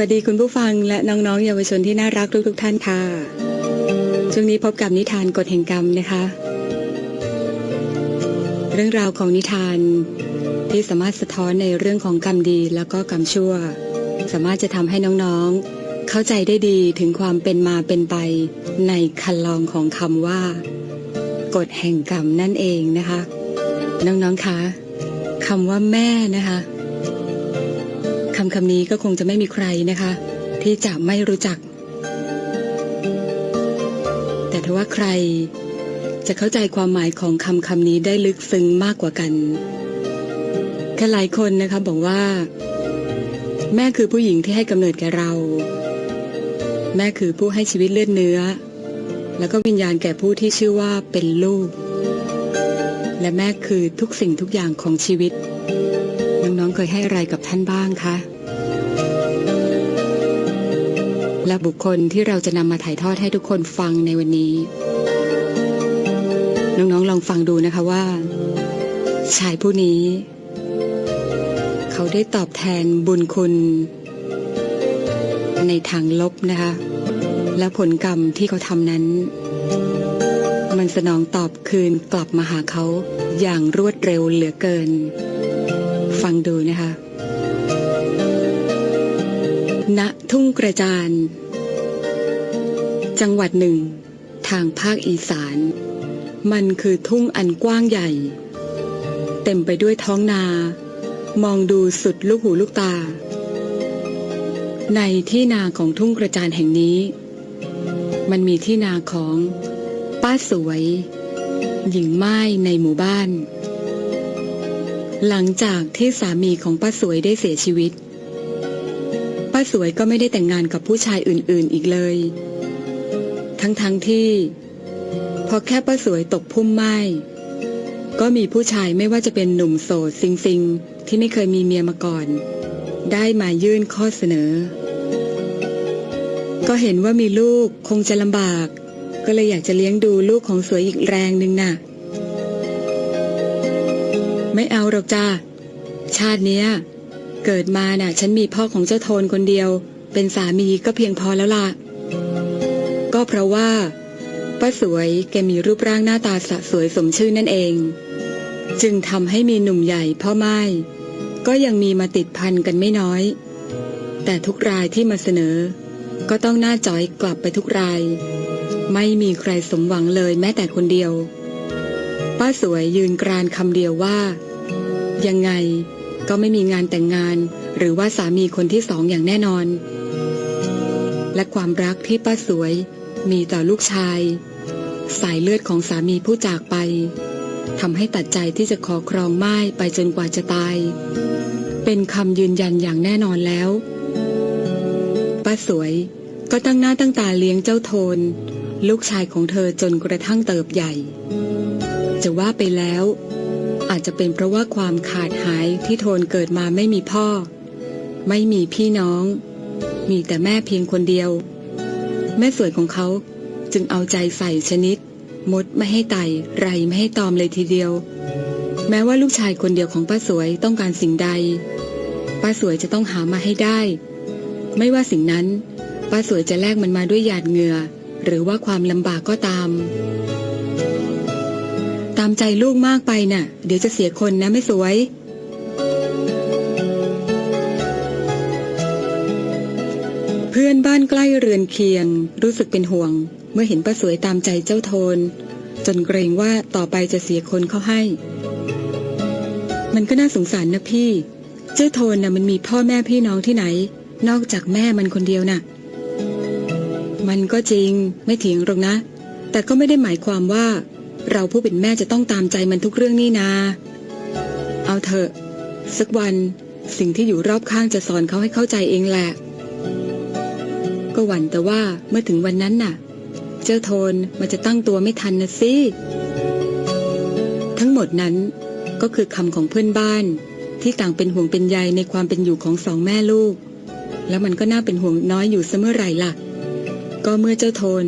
วัสดีคุณผู้ฟังและน้องๆ เยาวชนที่น่ารักทุกๆทท่านค่ะ ช่วงนี้พบกับนิทานกฎแห่งกรรมนะคะ เรื่องราวของนิทานที่สามารถสะท้อนในเรื่องของกรรมดีแล้วก็กรรมชั่ว สามารถจะทำให้น้องๆ เข้าใจได้ดีถึงความเป็นมาเป็นไปในคันลองของคำว่ากฎแห่งกรรมนั่นเองนะคะ น้องๆคะคำว่าแม่นะคะำคำนี้ก็คงจะไม่มีใครนะคะ ที่จะไม่รู้จัก แต่ถ้าว่าใครจะเข้าใจความหมายของคำคำนี้ได้ลึกซึ้งมากกว่ากันแค่หลายคนนะคะบอกว่า แม่คือผู้หญิงที่ให้กำเนิดแก่เรา แม่คือผู้ให้ชีวิตเลือดเนื้อ แล้วก็วิญญาณแก่ผู้ที่ชื่อว่าเป็นลูก และแม่คือทุกสิ่งทุกอย่างของชีวิต น้องๆเคยให้อะไรกับท่านบ้างคะ และบุคคลที่เราจะนำมาถ่ายทอดให้ทุกคนฟังในวันนี้ น้องๆลองฟังดูนะคะว่า ชายผู้นี้ เขาได้ตอบแทนบุญคุณ ในทางลบนะคะ และผลกรรมที่เขาทำนั้น มันสนองตอบคืนกลับมาหาเขาอย่างรวดเร็วเหลือเกิน ฟังดูนะคะ ณทุ่งกระจาน จังหวัดหนึ่ง ทางภาคอีสาน มันคือทุ่งอันกว้างใหญ่ เต็มไปด้วยท้องนา มองดูสุดลูกหูลูกตา ในที่นาของทุ่งกระจานแห่งนี้ มันมีที่นาของ ป้าสวย หญิงไม้ในหมู่บ้าน หลังจากที่สามีของป้าสวยได้เสียชีวิต ป้าสวยก็ไม่ได้แต่งงานกับผู้ชายอื่น ๆ อีกเลย ทั้งๆทที่ พอแค่ป้าสวยตกพุ่มไม้ก็มีผู้ชายไม่ว่าจะเป็นหนุ่มโสดซิงซิงที่ไม่เคยมีเมียมาก่อน ได้มายื่นข้อเสนอ ก็เห็นว่ามีลูกคงจะลำบาก ก็เลยอยากจะเลี้ยงดูลูกของสวยอีกแรงหนึ่งน่ะ ไม่เอาหรอกจ้าชาติเนี้ย เกิดมาน่ะ ฉันมีพ่อของเจ้าโทนคนเดียว เป็นสามีก็เพียงพอแล้วล่ะ ก็เพราะว่าป้าสวยแกมีรูปร่างหน้าตาสะสวยสมชื่อนั่นเอง จึงทำให้มีหนุ่มใหญ่พ่อไม้ก็ยังมีมาติดพันกันไม่น้อย แต่ทุกรายที่มาเสนอ ก็ต้องหน้าจอยกลับไปทุกราย ไม่มีใครสมหวังเลยแม้แต่คนเดียว ป้าสวยยืนกรานคำเดียวว่า ยังไง ก็ไม่มีงานแต่งงาน หรือว่าสามีคนที่สองอย่างแน่นอน และความรักที่ป้าสวย มีต่อลูกชาย สายเลือดของสามีผู้จากไปทำให้ตัดใจที่จะขอครองไม้ไปจนกว่าจะตาย เป็นคำยืนยันอย่างแน่นอนแล้วป้าสวยก็ตั้งหน้าตั้งตาเลี้ยงเจ้าโทน ลูกชายของเธอจนกระทั่งเติบใหญ่ จะว่าไปแล้ว อาจจะเป็นเพราะว่าความขาดหายที่โทนเกิดมาไม่มีพ่อ ไม่มีพี่น้อง มีแต่แม่เพียงคนเดียว แม่สวยของเขาจึงเอาใจใส่ชนิด มดไม่ให้ไต่ไรไม่ให้ตอมเลยทีเดียว แม้ว่าลูกชายคนเดียวของป้าสวยต้องการสิ่งใด ป้าสวยจะต้องหามาให้ได้ ไม่ว่าสิ่งนั้น ป้าสวยจะแลกมันมาด้วยหยาดเหงื่อ หรือว่าความลำบากก็ตามามใจลูกมากไปน่ะ เดี๋ยวจะเสียคนนะไม่สวย เพื่อนบ้านใกล้เรือนเคียง รู้สึกเป็นห่วง เมื่อเห็นป้าสวยตามใจเจ้าโทน จนเกรงว่าต่อไปจะเสียคนเข้าให้ มันก็น่าสงสารนะพี่ เจ้าโทนน่ะมันมีพ่อแม่พี่น้องที่ไหน นอกจากแม่มันคนเดียวน่ะ มันก็จริงไม่เถียงหรอกนะ แต่ก็ไม่ได้หมายความว่า เราผู้เป็นแม่จะต้องตามใจมันทุกเรื่องนี่นา เอาเถอะสักวันสิ่งที่อยู่รอบข้างจะสอนเขาให้เข้าใจเองแหละ ก็หวั่นแต่ว่าเมื่อถึงวันนั้นน่ะ เจ้าโทนมันจะตั้งตัวไม่ทันนะสิ ทั้งหมดนั้นก็คือคำของเพื่อนบ้านที่ต่างเป็นห่วงเป็นใยในความเป็นอยู่ของสองแม่ลูก แล้วมันก็น่าเป็นห่วงน้อยอยู่เสมอไหร่ล่ะ ก็เมื่อเจ้าโทน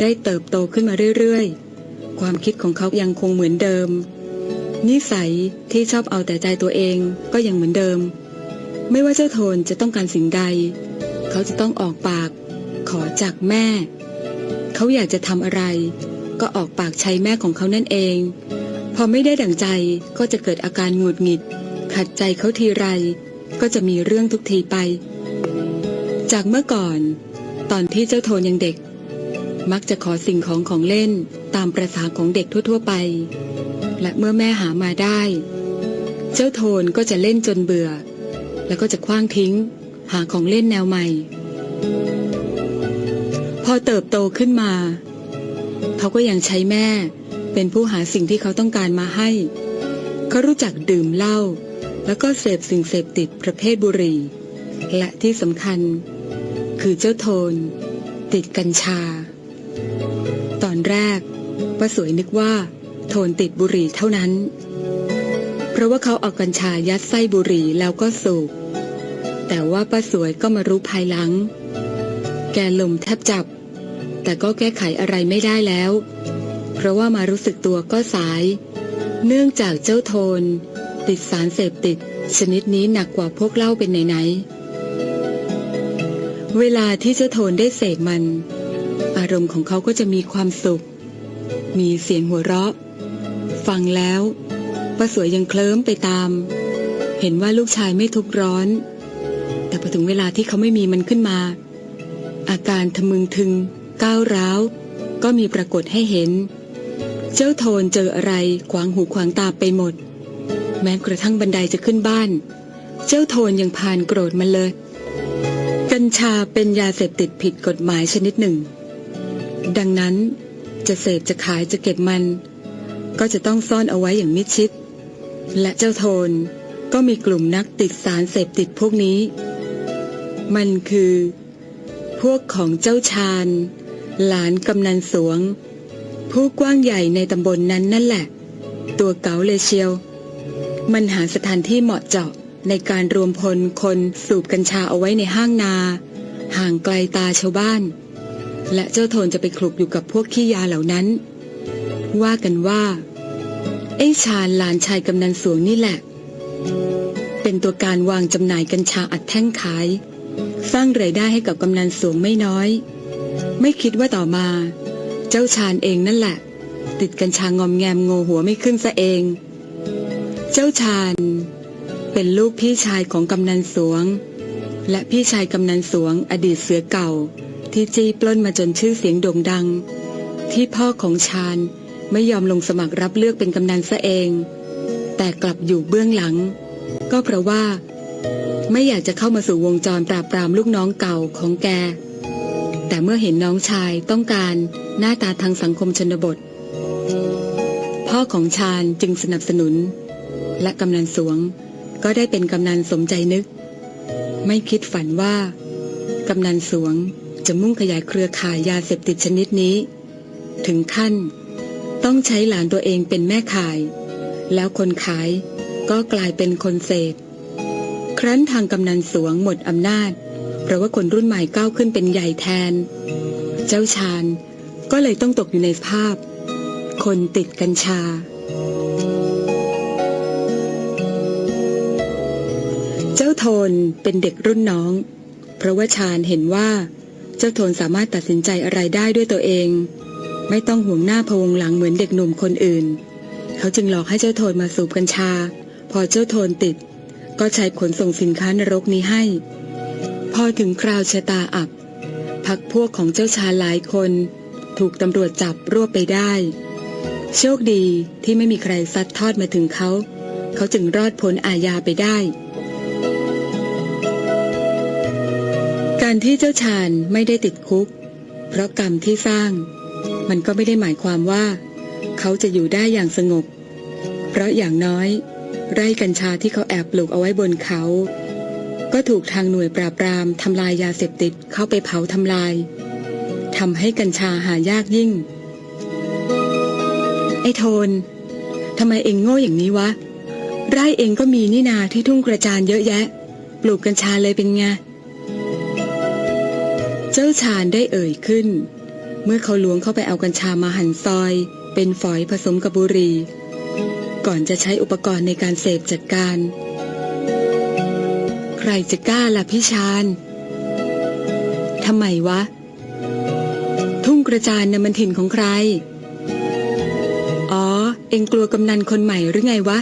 ได้เติบโตขึ้นมาเรื่อยๆ ความคิดของเขายังคงเหมือนเดิม นิสัยที่ชอบเอาแต่ใจตัวเองก็ยังเหมือนเดิม ไม่ว่าเจ้าโทนจะต้องการสิ่งใด เขาจะต้องออกปาก ขอจากแม่ เขาอยากจะทำอะไร ก็ออกปากใช้แม่ของเขานั่นเอง พอไม่ได้ดั่งใจก็จะเกิดอาการหงุดหงิด ขัดใจเขาทีไร ก็จะมีเรื่องทุกทีไป จากเมื่อก่อน ตอนที่เจ้าโทนยังเด็ก มักจะขอสิ่งของของเล่นตามประษาของเด็กทั่ว ๆ ไป และเมื่อแม่หามาได้ เจ้าโทนก็จะเล่นจนเบื่อ แล้วก็จะคว้างทิ้ง หาของเล่นแนวใหม่ พอเติบโตขึ้นมา เขาก็ยังใช้แม่เป็นผู้หาสิ่งที่เขาต้องการมาให้ เขารู้จักดื่มเหล้าแล้วก็เสพสิ่งเสพติดประเภทบุหรี่ และที่สำคัญ คือเจ้าโทน ติดกัญชา ตอนแรกป้าสวยนึกว่า โทนติดบุหรี่เท่านั้น เพราะว่าเขาเอากัญชายัดไส้บุหรี่แล้วก็สูบ แต่ว่าป้าสวยก็มารู้ภายหลัง แกลมแทบจับ แต่ก็แก้ไขอะไรไม่ได้แล้ว เพราะว่ามารู้สึกตัวก็สาย เนื่องจากเจ้าโทน ติดสารเสพติด ชนิดนี้หนักกว่าพวกเหล้าเป็นไหนๆเวลาที่เจ้าโทนได้เสพมันารมณ์ของเขาก็จะมีความสุข มีเสียงหัวเราะ ฟังแล้วป้าสวยยังเคลิ้มไปตาม เห็นว่าลูกชายไม่ทุกร้อน แต่พอถึงเวลาที่เขาไม่มีมันขึ้นมา อาการทะมึงทึง ก้าวร้าว ก็มีปรากฏให้เห็น เจ้าโทนเจออะไรขวางหูขวางตาไปหมด แม้กระทั่งบันไดจะขึ้นบ้าน เจ้าโทนยังพานโกรธมันเลย กัญชาเป็นยาเสพติดผิดกฎหมายชนิดหนึ่ง ดังนั้นจะเสพจะขายจะเก็บมัน ก็จะต้องซ่อนเอาไว้อย่างมิดชิด และเจ้าโทนก็มีกลุ่มนักติดสารเสพติดพวกนี้ มันคือ พวกของเจ้าชาญ หลานกำนันสวง ผู้กว้างใหญ่ในตำบลนนั้นนั่นแหละ ตัวเก๋าเลยเชียว มันหาสถานที่เหมาะเจาะในการรวมพลคนสูบกัญชาเอาไว้ในห้างนา ห่างไกลตาชาวบ้าน และเจ้าโทนจะไปคลุกอยู่กับพวกขี้ยาเหล่านั้น ว่ากันว่า ไอ้ชาญหลานชายกำนันสวงนี่แหละ เป็นตัวการวางจำหน่ายกัญชาอัดแท่งขาย สร้างไรายได้ให้กับกำนันสวงไม่น้อย ไม่คิดว่าต่อมา เจ้าชาญเองนั่นแหละ ติดกัญชางอมแงมโงหัวไม่ขึ้นซะเอง เจ้าชาญ เป็นลูกพี่ชายของกำนันสวง และพี่ชายกำนันสวงอดีตเสือเก่า ที่จี้ปล้นมาจนชื่อเสียงโด่งดัง ที่พ่อของชาญไม่ยอมลงสมัครรับเลือกเป็นกำนันซะเอง แต่กลับอยู่เบื้องหลัง ก็เพราะว่า ไม่อยากจะเข้ามาสู่วงจรปราบปรามลูกน้องเก่าของแก แต่เมื่อเห็นน้องชายต้องการหน้าตาทางสังคมชนบท พ่อของชาญจึงสนับสนุน และกำนันสวงก็ได้เป็นกำนันสมใจนึก ไม่คิดฝันว่ากำนันสวง จะมุ่งขยายเครือข่ายยาเสพติดชนิดนี้ ถึงขั้น ต้องใช้หลานตัวเองเป็นแม่ขาย แล้วคนขายก็กลายเป็นคนเสพครั้นทางกำนันสวงหมดอำนาจ เพราะว่าคนรุ่นใหม่ก้าวขึ้นเป็นใหญ่แทน เจ้าชาญก็เลยต้องตกอยู่ในภาพ คนติดกัญชา เจ้าโทนเป็นเด็กรุ่นน้อง เพราะว่าชาญเห็นว่า เจ้าโทนสามารถตัดสินใจอะไรได้ด้วยตัวเอง ไม่ต้องห่วงหน้าพะวงหลังเหมือนเด็กหนุ่มคนอื่น เขาจึงหลอกให้เจ้าโทนมาสูบกัญชา พอเจ้าโทนติด ก็ใช้ขนส่งสินค้านรกนี้ให้ พอถึงคราวชะตาอับ พักพวกของเจ้าชาหลายคน ถูกตำรวจจับรวบไปได้ โชคดีที่ไม่มีใครซัดทอดมาถึงเขา เขาจึงรอดพ้นอาญาไปได้ การที่เจ้าชาญไม่ได้ติดคุก เพราะกรรมที่สร้าง มันก็ไม่ได้หมายความว่า เขาจะอยู่ได้อย่างสงบ เพราะอย่างน้อย ไร่กัญชาที่เขาแอบปลูกเอาไว้บนเขา ก็ถูกทางหน่วยปราบปรามทำลายยาเสพติดเข้าไปเผาทำลายทำให้กัญชาหายากยิ่ง ไอ้โทนทำไมเองโง่อย่างนี้วะ ไร่เองก็มีนี่นาที่ทุ่งกระจานเยอะแยะ ปลูกกัญชาเลยเป็นไง เจ้าชาญได้เอ่ยขึ้น เมื่อเขาล้วงเข้าไปเอากัญชามาหั่นซอย เป็นฝอยผสมกับบุหรี่ก่อนจะใช้อุปกรณ์ในการเสพจัดการ ใครจะกล้าล่ะพี่ชาญทำไมวะ ทุ่งกระจานน่ะมันถิ่นของใคร อ๋อ เองกลัวกำนันคนใหม่หรือไงวะ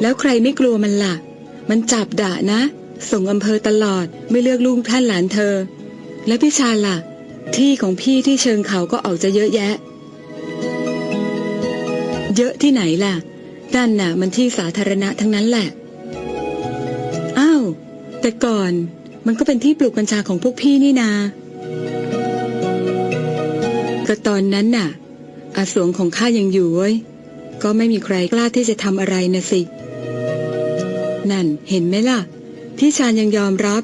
แล้วใครไม่กลัวมันล่ะ มันจับด่านะ ส่งอำเภอตลอดไม่เลือกลุงท่านหลานเธอ และพี่ชาญล่ะ ที่ของพี่ที่เชิงเขาก็ออกจะเยอะแยะ เยอะที่ไหนล่ะนั่นน่ะ มันที่สาธารณะทั้งนั้นแหละ อ้าว แต่ก่อนมันก็เป็นที่ปลูกกัญชาของพวกพี่นี่นา ก็ตอนนั้นน่ะ อาสวงของข้ายังอยู่เว้ย ก็ไม่มีใครกล้าที่จะทำอะไรนะสิ นั่นเห็นไหมล่ะ พี่ชานยังยอมรับ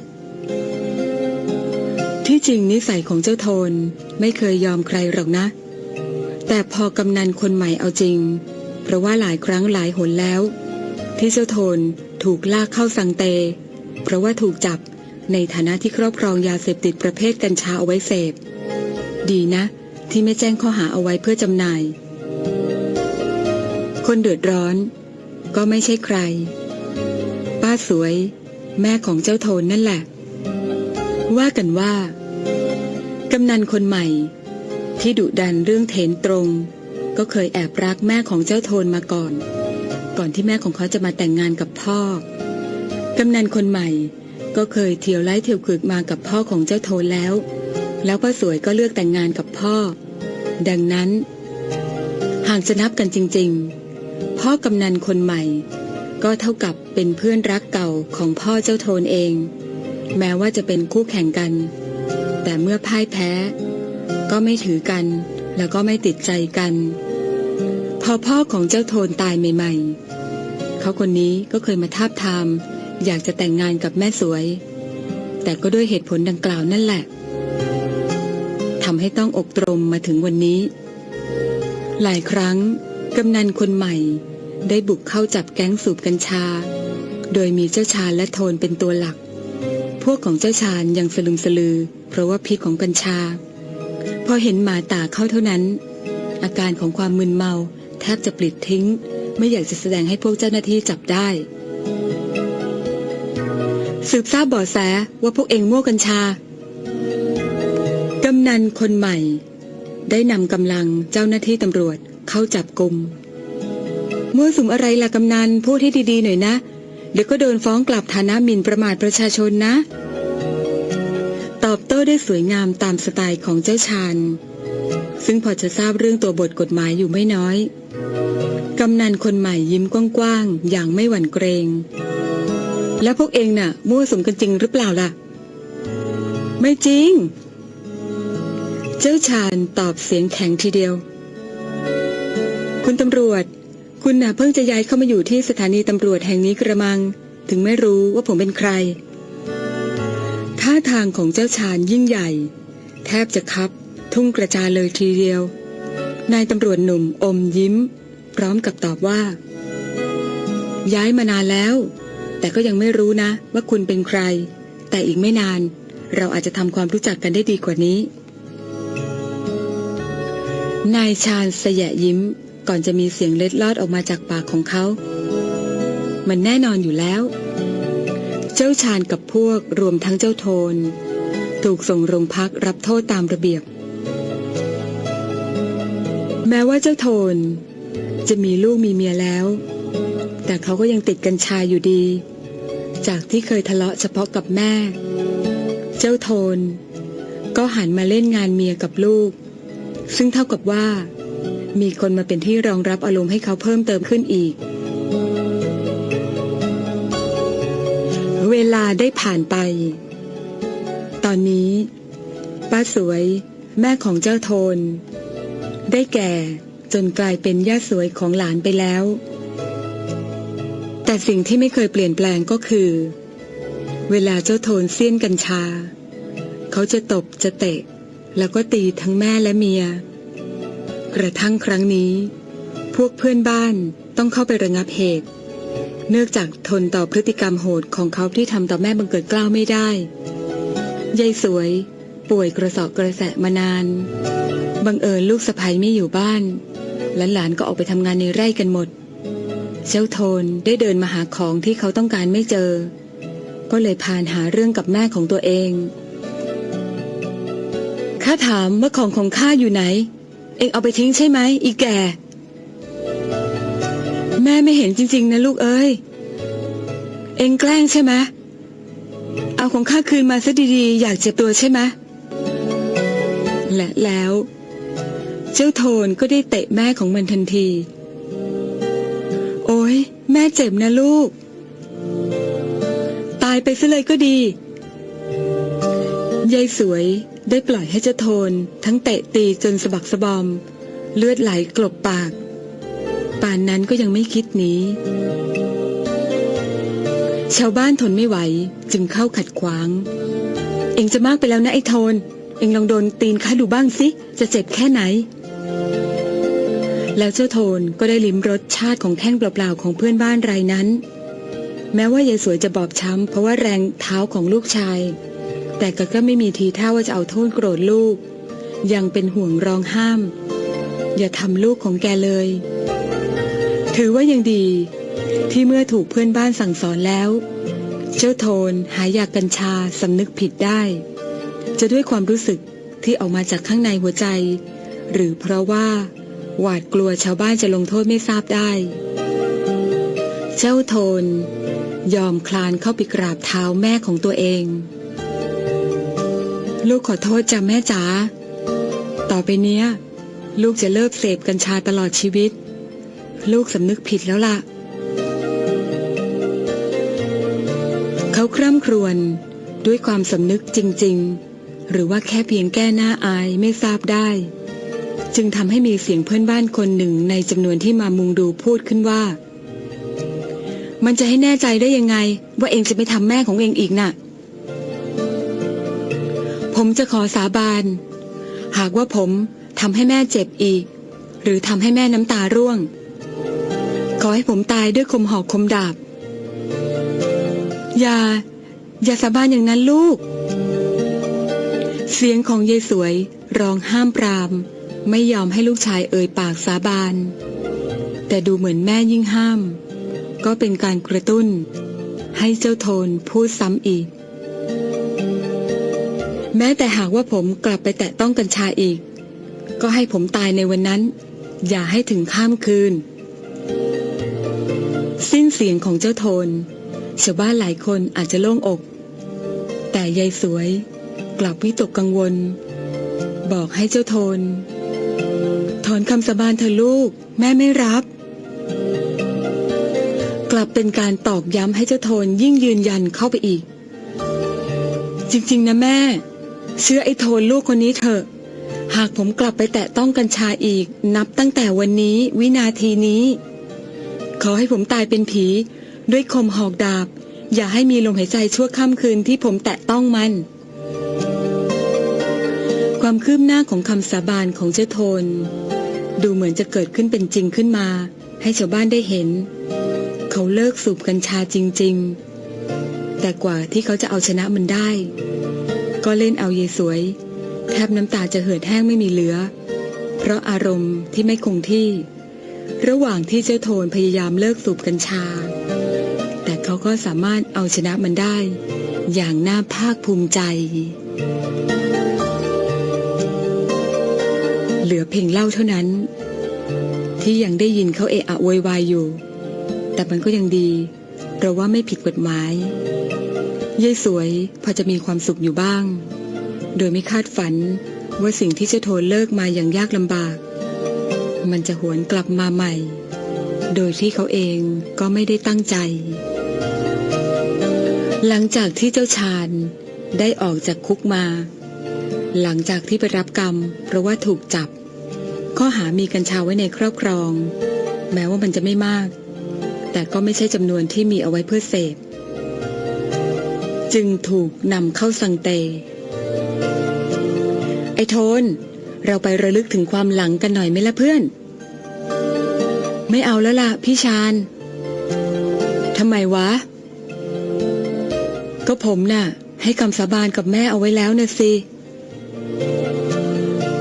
ที่จริงนิสัยของเจ้าโทนไม่เคยยอมใครหรอกนะ แต่พอกำนันคนใหม่เอาจริง เพราะว่าหลายครั้งหลายหนแล้ว ที่เจ้าโทนถูกลากเข้าสังเต เพราะว่าถูกจับในฐานะที่ครอบครองยาเสพติดประเภทกัญชาเอาไว้เสพ ดีนะ ที่ไม่แจ้งข้อหาเอาไว้เพื่อจำหน่าย คนเดือดร้อน ก็ไม่ใช่ใคร ป้าสวย แม่ของเจ้าโทนนั่นแหละ ว่ากันว่ากำนันคนใหม่ ที่ดุดันเรื่องเถนตรง ก็เคยแอบรักแม่ของเจ้าโทนมาก่อน ก่อนที่แม่ของเขาจะมาแต่งงานกับพ่อกำนันคนใหม่ก็เคยเที่ยวไล่เที่ยวขึกมากับพ่อของเจ้าโทนแล้ว แล้วป้าสวยก็เลือกแต่งงานกับพ่อ ดังนั้น หากจะนับกันจริง ๆ พ่อกำนันคนใหม่ ก็เท่ากับเป็นเพื่อนรักเก่าของพ่อเจ้าโทนเอง แม้ว่าจะเป็นคู่แข่งกัน แต่เมื่อพ่ายแพ้ ก็ไม่ถือกัน แล้วก็ไม่ติดใจกัน พอพ่อของเจ้าโทนตายใหม่ๆ เขาคนนี้ก็เคยมาทาบทาม อยากจะแต่งงานกับแม่สวย แต่ก็ด้วยเหตุผลดังกล่าวนั่นแหละทำให้ต้องอกตรมมาถึงวันนี้ หลายครั้งกำนันคนใหม่ ได้บุกเข้าจับแก๊งสูบกัญชา โดยมีเจ้าชาญและโทนเป็นตัวหลัก พวกของเจ้าชาญยังสลึมสลือ เพราะว่าพิษของกัญชา พอเห็นหมาตาเข้าเท่านั้น อาการของความมึนเมา แทบจะปลิดทิ้ง ไม่อยากจะแสดงให้พวกเจ้าหน้าที่จับได้ สืบทราบเบาะแสว่าพวกเองมั่วกัญชากำนันคนใหม่ ได้นำกำลังเจ้าหน้าที่ตำรวจเข้าจับกลุ่ม มั่วสุมอะไรล่ะกำนันพูดให้ดีๆหน่อยนะ เดี๋ยวก็โดนฟ้องกลับฐานะหมิ่นประมาทประชาชนนะ ตอบโต้ได้สวยงามตามสไตล์ของเจ้าชาญซึ่งพอจะทราบเรื่องตัวบทกฎหมายอยู่ไม่น้อย กำนันคนใหม่ยิ้มกว้างๆ อย่างไม่หวั่นเกรง แล้วพวกเองน่ะ มั่วสุมกันจริงหรือเปล่าล่ะ ไม่จริง เจ้าชาญตอบเสียงแข็งทีเดียว คุณน่ะเพิ่งจะย้ายเข้ามาอยู่ที่สถานีตำรวจแห่งนี้กระมัง ถึงไม่รู้ว่าผมเป็นใคร ท่าทางของเจ้าชาญยิ่งใหญ่ แทบจะคับ ทุ่งกระจายเลยทีเดียวนายตำรวจหนุ่มอมยิ้ม พร้อมกับตอบว่า ย้ายมานานแล้ว แต่ก็ยังไม่รู้นะ ว่าคุณเป็นใคร แต่อีกไม่นาน เราอาจจะทำความรู้จักกันได้ดีกว่านี้ นายชาญสยะยิ้ม ก่อนจะมีเสียงเล็ดลอดออกมาจากปากของเขา มันแน่นอนอยู่แล้ว เจ้าชาญกับพวกรวมทั้งเจ้าโทน ถูกส่งโรงพักรับโทษตามระเบียบ แม้ว่าเจ้าโทน จะมีลูกมีเมียแล้ว แต่เขาก็ยังติดกัญชาอยู่ดี จากที่เคยทะเลาะเฉพาะกับแม่ เจ้าโทน ก็หันมาเล่นงานเมียกับลูก ซึ่งเท่ากับว่า มีคนมาเป็นที่รองรับอารมณ์ให้เขาเพิ่มเติมขึ้นอีก เวลาได้ผ่านไป ตอนนี้ ป้าสวย แม่ของเจ้าโทน ได้แก่จนกลายเป็นย่าสวยของหลานไปแล้ว แต่สิ่งที่ไม่เคยเปลี่ยนแปลงก็คือ เวลาเจ้าโทนเสี้ยนกัญชา เขาจะตบจะเตะ แล้วก็ตีทั้งแม่และเมีย กระทั่งครั้งนี้ พวกเพื่อนบ้านต้องเข้าไประงับเหตุ เนื่องจากทนต่อพฤติกรรมโหดของเขาที่ทำต่อแม่บังเกิดกล้าวไม่ได้ยายสวย ป่วยกระสอบกระแสะมานาน บังเอิญลูกสะใภ้ไม่อยู่บ้านหลานๆก็ออกไปทำงานในไร่กันหมด เจ้าโทนได้เดินมาหาของที่เขาต้องการไม่เจอ ก็เลยพานหาเรื่องกับแม่ของตัวเองข้าถามว่าของของข้าอยู่ไหน เองเอาไปทิ้งใช่ไหมอีแก่ แม่ไม่เห็นจริง ๆ นะลูกเอ้ย เองแกล้งใช่ไหมเอาของข้าคืนมาซะดีๆ อยากเจ็บตัวใช่ไหมและแล้ว เจ้าโทนก็ได้เตะแม่ของมันทันที โอ้ยแม่เจ็บนะลูก ตายไปซะเลยก็ดียายสวย ได้ปล่อยให้เจ้าโทนทั้งเตะตีจนสะบักสะบอม เลือดไหลกลบปาก ป่านนั้นก็ยังไม่คิดหนีชาวบ้านทนไม่ไหวจึงเข้าขัดขวาง เองจะมากไปแล้วนะไอ้โทน เองลองโดนตีนข้าดูบ้างสิ จะเจ็บแค่ไหน แล้วเจ้าโทนก็ได้ลิ้มรสชาติของแท่งเปล่าๆของเพื่อนบ้านรายนั้น แม้ว่ายายสวยจะบอบช้ำเพราะว่าแรงเท้าของลูกชาย แต่ก็ก็ไม่มีทีท่าว่าจะเอาโทษโกรธลูก ยังเป็นห่วงร้องห้าม อย่าทำลูกของแกเลย ถือว่ายังดี ที่เมื่อถูกเพื่อนบ้านสั่งสอนแล้ว เจ้าโทนหายยากัญชาสำนึกผิดได้ จะด้วยความรู้สึกที่ออกมาจากข้างในหัวใจ หรือเพราะว่า หวาดกลัวชาวบ้านจะลงโทษไม่ทราบได้ เจ้าโทนยอมคลานเข้าไปกราบเท้าแม่ของตัวเอง ลูกขอโทษจ้ะแม่จ๋า ต่อไปเนี้ย ลูกจะเลิกเสพกัญชาตลอดชีวิต ลูกสำนึกผิดแล้วล่ะ เขาคร่ำครวญด้วยความสำนึกจริง ๆ หรือว่าแค่เพียงแก้หน้าอายไม่ทราบได้ จึงทำให้มีเสียงเพื่อนบ้านคนหนึ่งในจำนวนที่มามุงดูพูดขึ้นว่า มันจะให้แน่ใจได้ยังไง ว่าเองจะไม่ทำแม่ของเองอีกน่ะ ผมจะขอสาบาน หากว่าผมทำให้แม่เจ็บอีก หรือทำให้แม่น้ำตาร่วง ขอให้ผมตายด้วยคมหอกคมดาบ อย่า อย่าสาบานอย่างนั้นลูก เสียงของยายสวยร้องห้ามปราม ไม่ยอมให้ลูกชายเอ่ยปากสาบาน แต่ดูเหมือนแม่ยิ่งห้าม ก็เป็นการกระตุ้น ให้เจ้าโทนพูดซ้ำอีก แม้แต่หากว่าผมกลับไปแตะต้องกัญชาอีก ก็ให้ผมตายในวันนั้น อย่าให้ถึงข้ามคืน สิ้นเสียงของเจ้าโทนชาวบ้านหลายคนอาจจะโล่งอก แต่ยายสวยกลับวิตกกังวล บอกให้เจ้าโทน ถอนคำสาบานเธอลูก แม่ไม่รับ กลับเป็นการตอกย้ำให้เจ้าโทนยิ่งยืนยันเข้าไปอีก จริง ๆ นะแม่ เชื่อไอ้โทนลูกคนนี้เถอะ หากผมกลับไปแตะต้องกัญชาอีก นับตั้งแต่วันนี้วินาทีนี้ ขอให้ผมตายเป็นผี ด้วยคมหอกดาบ อย่าให้มีลมหายใจชั่วค่ำคืนที่ผมแตะต้องมัน ความคืบหน้าของคำสาบานของเจ้าโทน ดูเหมือนจะเกิดขึ้นเป็นจริงขึ้นมา ให้ชาวบ้านได้เห็น เขาเลิกสูบกัญชาจริง ๆ แต่กว่าที่เขาจะเอาชนะมันได้ ก็เล่นเอาเยสวย แทบน้ำตาจะเหือดแห้งไม่มีเหลือ เพราะอารมณ์ที่ไม่คงที่ ระหว่างที่เจ้าโทนพยายามเลิกสูบกัญชา แต่เขาก็สามารถเอาชนะมันได้ อย่างน่าภาคภูมิใจ เหลือเพียงเล่าเท่านั้น ที่ยังได้ยินเขาเอะอะโวยวายอยู่ แต่มันก็ยังดี เพราะว่าไม่ผิดกฎหมาย ยายสวยพอจะมีความสุขอยู่บ้าง โดยไม่คาดฝันว่าสิ่งที่เจ้าโทนเลิกมาอย่างยากลำบาก มันจะหวนกลับมาใหม่ โดยที่เขาเองก็ไม่ได้ตั้งใจ หลังจากที่เจ้าชาญได้ออกจากคุกมา หลังจากที่ไปรับกรรม เพราะว่าถูกจับ ข้อหามีกัญชาไว้ในครอบครอง แม้ว่ามันจะไม่มาก แต่ก็ไม่ใช่จำนวนที่มีเอาไว้เพื่อเสพ จึงถูกนำเข้าสังเต ไอ้โทน เราไประลึกถึงความหลังกันหน่อยไหมล่ะเพื่อน ไม่เอาแล้วล่ะพี่ชาญทำไมวะ ก็ผมน่ะ ให้คำสาบานกับแม่เอาไว้แล้วนะสิ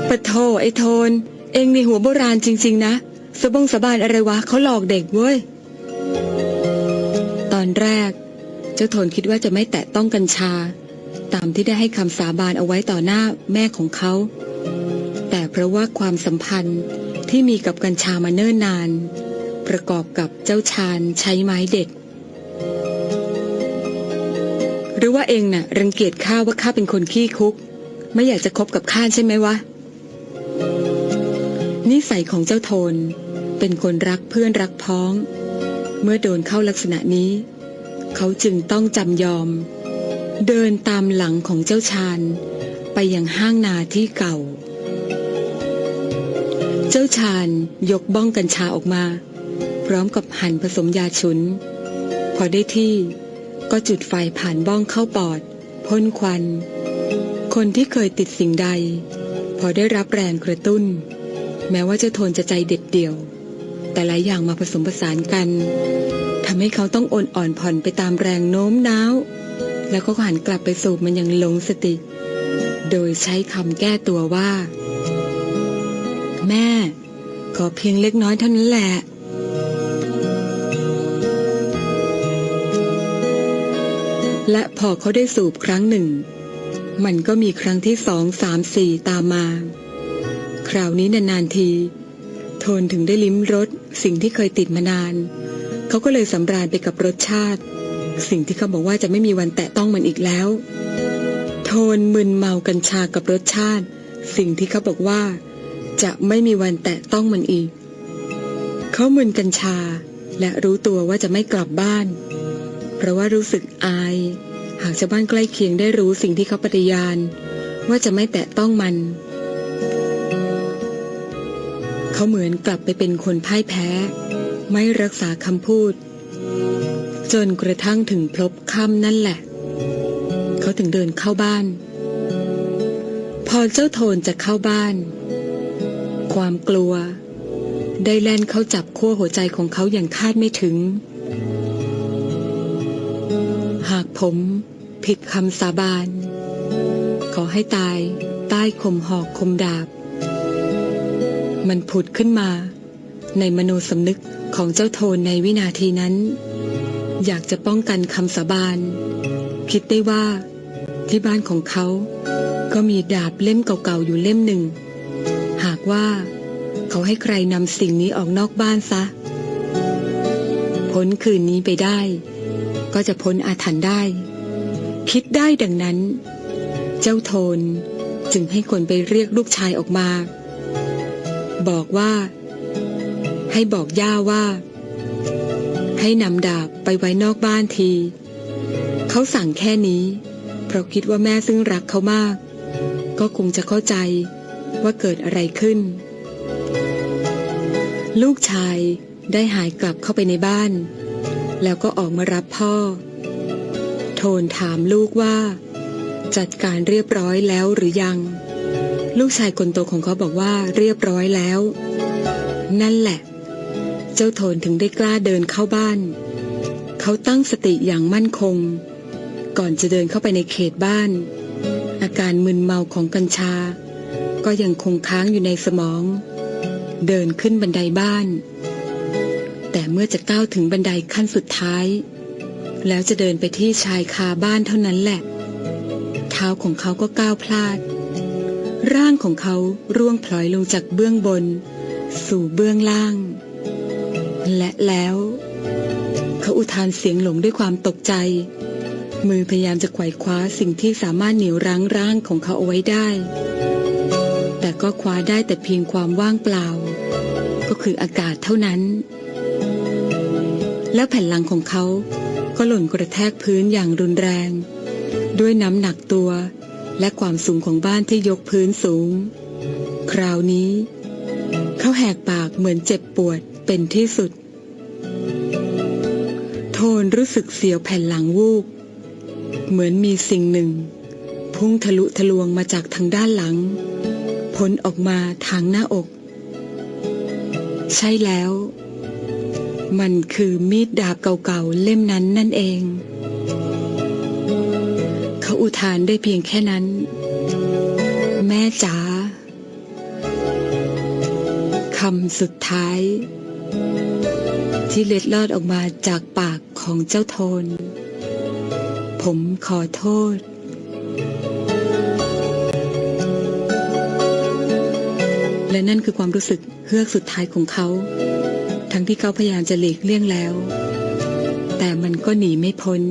ปะโทไอ้โทน เองในหัวโบราณจริง ๆ นะสบงสาบานอะไรวะเขาหลอกเด็กเว้ย ตอนแรก เจ้าโทนคิดว่าจะไม่แตะต้องกัญชา ตามที่ได้ให้คำสาบานเอาไว้ต่อหน้าแม่ของเขา แต่เพราะว่าความสัมพันธ์ที่มีกับกัญชามาเนิ่นนาน ประกอบกับเจ้าชาญใช้ไม้เด็ด หรือว่าเองน่ะรังเกียจข้าว่าข้าเป็นคนขี้คุก ไม่อยากจะคบกับข้าใช่ไหมวะนิสัยของเจ้าโทนเป็นคนรักเพื่อนรักพ้อง เมื่อโดนเข้าลักษณะนี้ เขาจึงต้องจำยอม เดินตามหลังของเจ้าชาญไปยังห้างนาที่เก่า เจ้าชาญยกบ้องกัญชาออกมา พร้อมกับหั่นผสมยาฉุน พอได้ที่ก็จุดไฟผ่านบ้องเข้าปอดพ่นควัน คนที่เคยติดสิ่งใด พอได้รับแรงกระตุ้น แม้ว่าจ้าโทนจะใจเด็ดเดี่ยว แต่หลายอย่างมาผสมผสานกัน ทำให้เขาต้องโอนอ่อนผ่อนไปตามแรงโน้มน้าว แล้วก็หันกลับไปสูบมันอย่างหลงสติ โดยใช้คำแก้ตัวว่า แม่ ขอเพียงเล็กน้อยเท่านั้นแหละและพอเขาได้สูบครั้งหนึ่ง มันก็มีครั้งที่สองสามสี่ตามมา คราวนี้นานๆที โทนถึงได้ลิ้มรสสิ่งที่เคยติดมานาน เขาก็เลยสำราญไปกับรสชาติ สิ่งที่เขาบอกว่าจะไม่มีวันแตะต้องมันอีกแล้ว โทนมึนเมากัญชากับรสชาติ สิ่งที่เขาบอกว่า จะไม่มีวันแตะต้องมันอีก เขามึนกัญชา และรู้ตัวว่าจะไม่กลับบ้าน เพราะว่ารู้สึกอาย หากชาวบ้านใกล้เคียงได้รู้สิ่งที่เขาปฏิญาณ ว่าจะไม่แตะต้องมัน เขาเหมือนกลับไปเป็นคนพ่ายแพ้ ไม่รักษาคำพูด จนกระทั่งถึงพลบค่ำนั่นแหละ เขาถึงเดินเข้าบ้าน พอเจ้าโทนจะเข้าบ้าน ความกลัว ได้แล่นเข้าจับขั้วหัวใจของเขาอย่างคาดไม่ถึง หากผมผิดคำสาบาน ขอให้ตายใต้คมหอกคมดาบ มันผุดขึ้นมาในมโนสำนึก ของเจ้าโทนในวินาทีนั้น อยากจะป้องกันคำสาบาน คิดได้ว่า ที่บ้านของเขา ก็มีดาบเล่มเก่าๆอยู่เล่มหนึ่ง หากว่า เขาให้ใครนำสิ่งนี้ออกนอกบ้านซะพ้นคืนนี้ไปได้ ก็จะพ้นอาถรรพ์ได้ คิดได้ดังนั้น เจ้าโทนจึงให้คนไปเรียกลูกชายออกมา บอกว่า ให้บอกย่าว่า ให้นำดาบไปไว้นอกบ้านที เขาสั่งแค่นี้ เพราะคิดว่าแม่ซึ่งรักเขามาก ก็คงจะเข้าใจว่าเกิดอะไรขึ้น ลูกชายได้หายกลับเข้าไปในบ้าน แล้วก็ออกมารับพ่อ โทนถามลูกว่า จัดการเรียบร้อยแล้วหรือยัง ลูกชายคนโตของเขาบอกว่าเรียบร้อยแล้ว นั่นแหละ เจ้าโทนถึงได้กล้าเดินเข้าบ้าน เขาตั้งสติอย่างมั่นคง ก่อนจะเดินเข้าไปในเขตบ้าน อาการมึนเมาของกัญชา ก็ยังคงค้างอยู่ในสมอง เดินขึ้นบันไดบ้าน แต่เมื่อจะก้าวถึงบันไดขั้นสุดท้าย แล้วจะเดินไปที่ชายคาบ้านเท่านั้นแหละ เท้าของเขาก็ก้าวพลาด ร่างของเขาร่วงพลอยลงจากเบื้องบน สู่เบื้องล่าง และแล้ว เขาอุทานเสียงหลงด้วยความตกใจ มือพยายามจะไขว่คว้าสิ่งที่สามารถเหนี่ยวรั้งร่างของเขาเอาไว้ได้ แต่ก็คว้าได้แต่เพียงความว่างเปล่า ก็คืออากาศเท่านั้น แล้วแผ่นหลังของเขาก็หล่นกระแทกพื้นอย่างรุนแรง ด้วยน้ำหนักตัวและความสูงของบ้านที่ยกพื้นสูง คราวนี้ เขาแหกปากเหมือนเจ็บปวด เป็นที่สุด โทนรู้สึกเสียวแผ่นหลังวูบ เหมือนมีสิ่งหนึ่ง พุ่งทะลุทะลวงมาจากทางด้านหลังพ้นออกมาทางหน้าอก ใช่แล้ว มันคือมีดดาบเก่าๆเล่มนั้นนั่นเอง เขาอุทานได้เพียงแค่นั้น แม่จ๋าคำสุดท้าย ที่เล็ดลอดออกมาจากปากของเจ้าโทน ผมขอโทษ และนั่นคือความรู้สึกเฮือกสุดท้ายของเขา ทั้งที่เขาพยายามจะหลีกเลี่ยงแล้ว แต่มันก็หนีไม่พ้น